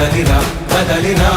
కదలిరా కదలిరా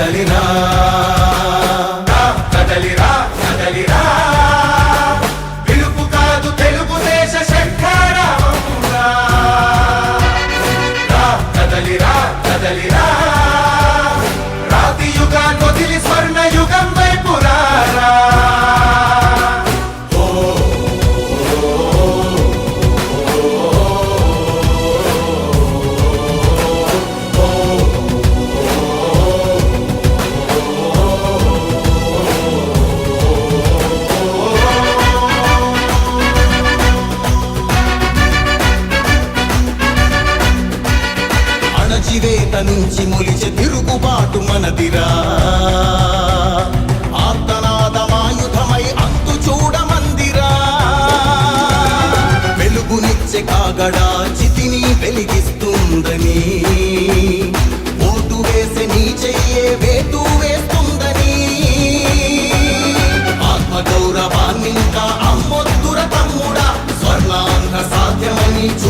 కదలిరా కదలిరా కదలిరా. పిలుపు కాదు తెలుగుదేశ శంఖారావమురా కదలిరా కదలిరా. వెలుగునిచ్చే చితిని వెలిగిస్తుందని. ఓటు వేసే నీ చెయ్యే వేటు వేస్తుందని. ఆత్మగౌరవాన్నింకా అమ్మొద్దుర తమ్ముడా. స్వర్ణాంధ్ర సాధ్యమని చూ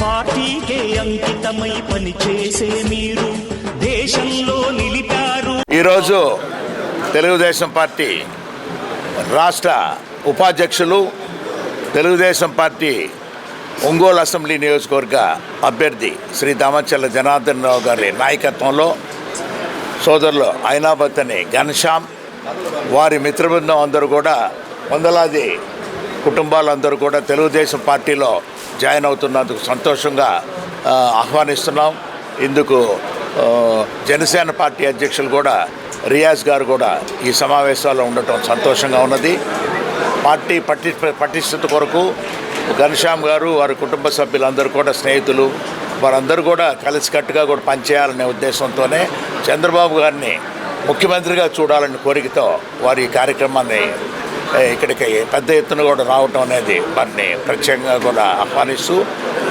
పార్టీకే అంకితమై పనిచేసే మీరు దేశంలో నిలిపారు. ఈరోజు తెలుగుదేశం పార్టీ రాష్ట్ర ఉపాధ్యక్షులు తెలుగుదేశం పార్టీ ఒంగోలు అసెంబ్లీ నియోజకవర్గ అభ్యర్థి శ్రీ దామచల్ల జనార్దన్ రావు గారి నాయకత్వంలో సోదరులు ఐనాబత్ ఘనశ్యామ్ వారి మిత్రబృందం అందరూ కూడా వందలాది కుటుంబాలందరూ కూడా తెలుగుదేశం పార్టీలో జాయిన్ అవుతున్నందుకు సంతోషంగా ఆహ్వానిస్తున్నాం. ఇందుకు జనసేన పార్టీ అధ్యక్షులు కూడా రియాజ్ గారు కూడా ఈ సమావేశాల్లో ఉండటం సంతోషంగా ఉన్నది. పార్టీ పటి పటిష్టత కొరకు ఘనశ్యామ్ గారు వారి కుటుంబ సభ్యులందరూ కూడా స్నేహితులు వారందరూ కూడా కలిసికట్టుగా కూడా పనిచేయాలనే ఉద్దేశంతోనే చంద్రబాబు గారిని ముఖ్యమంత్రిగా చూడాలని కోరికతో వారి ఈ కార్యక్రమాన్ని ఇక్కడికి పెద్ద ఎత్తున కూడా రావటం అనేది వారిని ప్రత్యేకంగా కూడా ఆహ్వానిస్తూ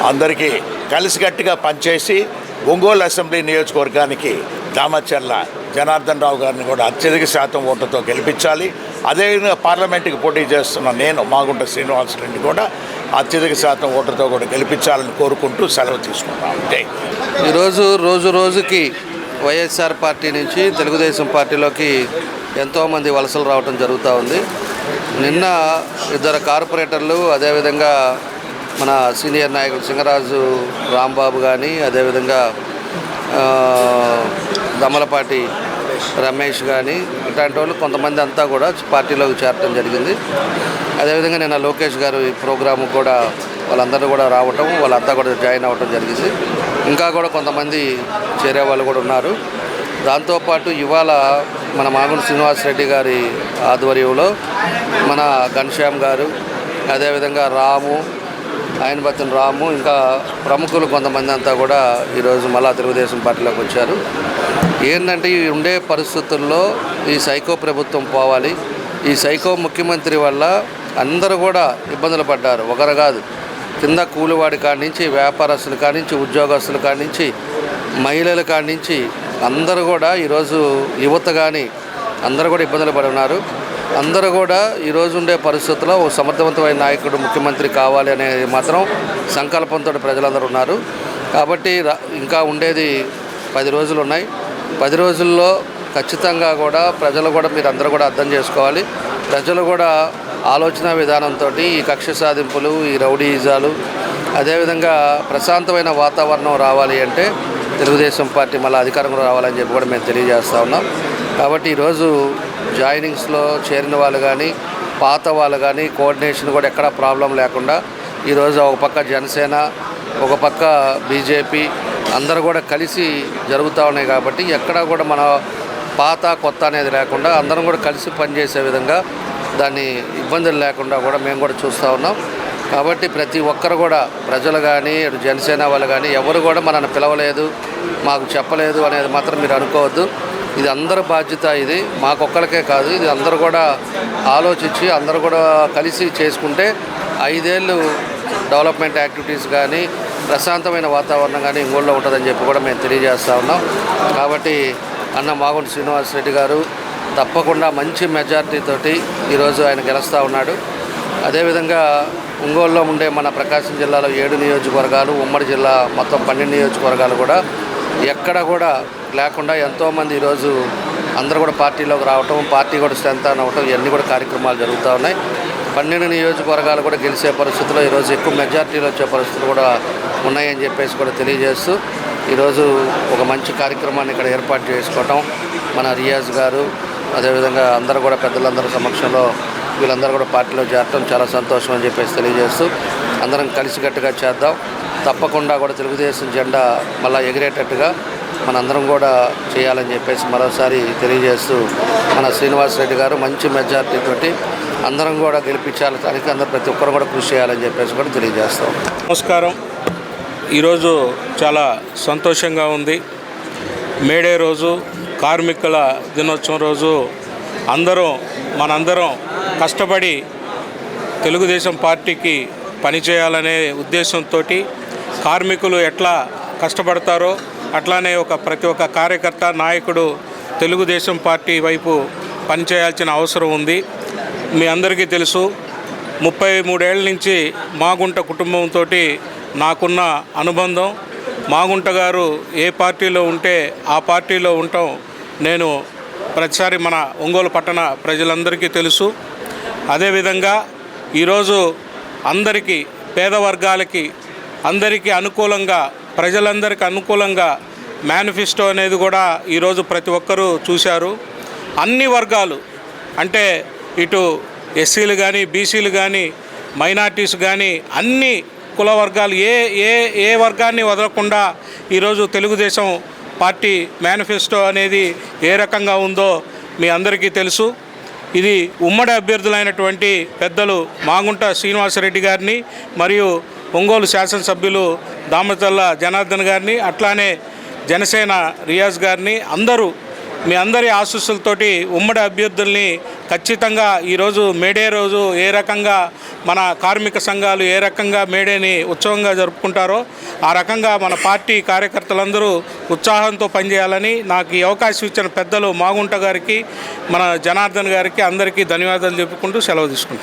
అందరికీ కలిసికట్టుగా పనిచేసి ఒంగోలు అసెంబ్లీ నియోజకవర్గానికి దామచర్ల జనార్దన్ రావు గారిని కూడా అత్యధిక శాతం ఓట్లతో గెలిపించాలి. అదేవిధంగా పార్లమెంటుకి పోటీ చేస్తున్న నేను మాగుంట శ్రీనివాసరెడ్డి కూడా అత్యధిక శాతం ఓట్లతో కూడా గెలిపించాలని కోరుకుంటూ సెలవు తీసుకుంటాం. అంతే ఈరోజు రోజు రోజుకి వైఎస్ఆర్ పార్టీ నుంచి తెలుగుదేశం పార్టీలోకి ఎంతోమంది వలసలు రావటం జరుగుతూ ఉంది. నిన్న ఇద్దరు కార్పొరేటర్లు అదేవిధంగా మన సీనియర్ నాయకుడు సింగరాజు రాంబాబు కానీ అదేవిధంగా దమలపాటి దమ్మలపాటి రమేష్ కానీ ఇట్లాంటి వాళ్ళు కొంతమంది అంతా కూడా పార్టీలోకి చేరటం జరిగింది. అదేవిధంగా నిన్న లోకేష్ గారు ఈ ప్రోగ్రాము కూడా వాళ్ళందరూ కూడా రావటం వాళ్ళంతా కూడా జాయిన్ అవ్వటం జరిగింది. ఇంకా కూడా కొంతమంది చేరే వాళ్ళు కూడా ఉన్నారు. దాంతోపాటు ఇవాళ మన మాగుండు శ్రీనివాసరెడ్డి గారి ఆధ్వర్యంలో మన ఘనశ్యామ్ గారు అదేవిధంగా రాము ఆయన బతిన రాము ఇంకా ప్రముఖులు కొంతమంది అంతా కూడా ఈరోజు మళ్ళా తెలుగుదేశం పార్టీలోకి వచ్చారు. ఏంటంటే ఈ ఉండే పరిస్థితుల్లో ఈ సైకో ప్రభుత్వం పోవాలి. ఈ సైకో ముఖ్యమంత్రి వల్ల అందరూ కూడా ఇబ్బందులు పడ్డారు. ఒకరు కాదు కింద కూలివాడి కాడి నుంచి వ్యాపారస్తుల కాడి నుంచి ఉద్యోగస్తుల కాడి నుంచి మహిళల కాడి నుంచి అందరూ కూడా ఈరోజు యువత కానీ అందరూ కూడా ఇబ్బందులు పడి ఉన్నారు. అందరూ కూడా ఈరోజు ఉండే పరిస్థితుల్లో ఓ సమర్థవంతమైన నాయకుడు ముఖ్యమంత్రి కావాలి అనేది మాత్రం సంకల్పంతో ప్రజలందరూ ఉన్నారు. కాబట్టి రా- ఇంకా ఉండేది పది రోజులు ఉన్నాయి. పది రోజుల్లో ఖచ్చితంగా కూడా ప్రజలు కూడా మీరు అందరూ కూడా అర్థం చేసుకోవాలి. ప్రజలు కూడా ఆలోచన విధానంతో ఈ కక్ష సాధింపులు ఈ రౌడీయిజాలు అదేవిధంగా ప్రశాంతమైన వాతావరణం రావాలి అంటే తెలుగుదేశం పార్టీ మళ్ళీ అధికారంలో రావాలని చెప్పి కూడా మేము తెలియజేస్తూ ఉన్నాం. కాబట్టి ఈరోజు జాయినింగ్స్లో చేరిన వాళ్ళు కానీ పాత వాళ్ళు కానీ కోఆర్డినేషన్ కూడా ఎక్కడా ప్రాబ్లం లేకుండా ఈరోజు ఒక పక్క జనసేన ఒక పక్క బీజేపీ అందరూ కూడా కలిసి జరుగుతూ ఉన్నాయి కాబట్టి ఎక్కడా కూడా మన పాత కొత్త అనేది లేకుండా అందరం కూడా కలిసి పనిచేసే విధంగా దాన్ని ఇబ్బందులు లేకుండా కూడా మేము కూడా చూస్తూ ఉన్నాం. కాబట్టి ప్రతి ఒక్కరు కూడా ప్రజలు కానీ ఇటు జనసేన వాళ్ళు కానీ ఎవరు కూడా మనల్ని పిలవలేదు మాకు చెప్పలేదు అనేది మాత్రం మీరు అనుకోవద్దు. ఇది అందరి బాధ్యత ఇది మాకొక్కరికే కాదు. ఇది అందరూ కూడా ఆలోచించి అందరూ కూడా కలిసి చేసుకుంటే ఐదేళ్ళు డెవలప్మెంట్ యాక్టివిటీస్ కానీ ప్రశాంతమైన వాతావరణం కానీ ఇంగోళ్ళలో ఉంటుందని చెప్పి కూడా మేము తెలియజేస్తూ ఉన్నాం. కాబట్టి అన్న మాగుంటి శ్రీనివాసరెడ్డి గారు తప్పకుండా మంచి మెజార్టీతోటి ఈరోజు ఆయన గెలుస్తూ ఉన్నాడు. అదేవిధంగా ఒంగోలులో ఉండే మన ప్రకాశం జిల్లాలో ఏడు నియోజకవర్గాలు ఉమ్మడి జిల్లా మొత్తం పన్నెండు నియోజకవర్గాలు కూడా ఎక్కడ కూడా లేకుండా ఎంతోమంది ఈరోజు అందరూ కూడా పార్టీలోకి రావటం పార్టీ కూడా స్ట్రెంత్ అవ్వటం ఇవన్నీ కూడా కార్యక్రమాలు జరుగుతూ ఉన్నాయి. పన్నెండు నియోజకవర్గాలు కూడా గెలిచే పరిస్థితుల్లో ఈరోజు ఎక్కువ మెజార్టీలు వచ్చే పరిస్థితులు కూడా ఉన్నాయని చెప్పేసి కూడా తెలియజేస్తూ ఈరోజు ఒక మంచి కార్యక్రమాన్ని ఇక్కడ ఏర్పాటు చేసుకోవటం మన రియాజ్ గారు అదేవిధంగా అందరూ కూడా పెద్దలందరూ సమక్షంలో వీళ్ళందరూ కూడా పార్టీలో చేరటం చాలా సంతోషం అని చెప్పేసి తెలియజేస్తూ అందరం కలిసికట్టుగా చేద్దాం. తప్పకుండా కూడా తెలుగుదేశం జెండా మళ్ళీ ఎగిరేటట్టుగా మనందరం కూడా చేయాలని చెప్పేసి మరోసారి తెలియజేస్తూ మన శ్రీనివాసరెడ్డి గారు మంచి మెజార్టీ తోటి అందరం కూడా గెలిపించాలి దానికి అందరూ ప్రతి ఒక్కరు కూడా కృషి చేయాలని చెప్పేసి కూడా తెలియజేస్తాం. నమస్కారం. ఈరోజు చాలా సంతోషంగా ఉంది. మేడే రోజు కార్మికుల దినోత్సవం రోజు అందరం మనందరం కష్టపడి తెలుగుదేశం పార్టీకి పనిచేయాలనే ఉద్దేశంతో కార్మికులు ఎట్లా కష్టపడతారో అట్లానే ఒక ప్రతి ఒక్క కార్యకర్త నాయకుడు తెలుగుదేశం పార్టీ వైపు పనిచేయాల్సిన అవసరం ఉంది. మీ అందరికీ తెలుసు ముప్పై మూడేళ్ళ నుంచి మాగుంట కుటుంబంతో నాకున్న అనుబంధం. మాగుంట గారు ఏ పార్టీలో ఉంటే ఆ పార్టీలో ఉండటం నేను ప్రతిసారి మన ఒంగోలు పట్టణ ప్రజలందరికీ తెలుసు. అదేవిధంగా ఈరోజు అందరికీ పేద వర్గాలకి అందరికీ అనుకూలంగా ప్రజలందరికీ అనుకూలంగా మేనిఫెస్టో అనేది కూడా ఈరోజు ప్రతి ఒక్కరూ చూశారు. అన్ని వర్గాలు అంటే ఇటు ఎస్సీలు కానీ బీసీలు కానీ మైనార్టీస్ కానీ అన్ని కుల వర్గాలు ఏ ఏ ఏ వర్గాన్ని వదలకుండా ఈరోజు తెలుగుదేశం పార్టీ మేనిఫెస్టో అనేది ఏ రకంగా ఉందో మీ అందరికీ తెలుసు. ఇది ఉమ్మడి అభ్యర్థులైనటువంటి పెద్దలు మాగుంట శ్రీనివాసరెడ్డి గారిని మరియు ఒంగోలు శాసనసభ్యులు దామతల్ల జనార్దన్ గారిని అట్లానే జనసేన రియాజ్ గారిని అందరూ మీ అందరి ఆశీస్సులతోటి ఉమ్మడి అభ్యర్థుల్ని ఖచ్చితంగా ఈరోజు మేడే రోజు ఏ రకంగా మన కార్మిక సంఘాలు ఏ రకంగా మేడేని ఉత్సవంగా జరుపుకుంటారో ఆ రకంగా మన పార్టీ కార్యకర్తలందరూ ఉత్సాహంతో పనిచేయాలని నాకు ఈ అవకాశం ఇచ్చిన పెద్దలు మాగుంట గారికి మన జనార్దన్ గారికి అందరికీ ధన్యవాదాలు చెప్పుకుంటూ సెలవు తీసుకుంటున్నాను.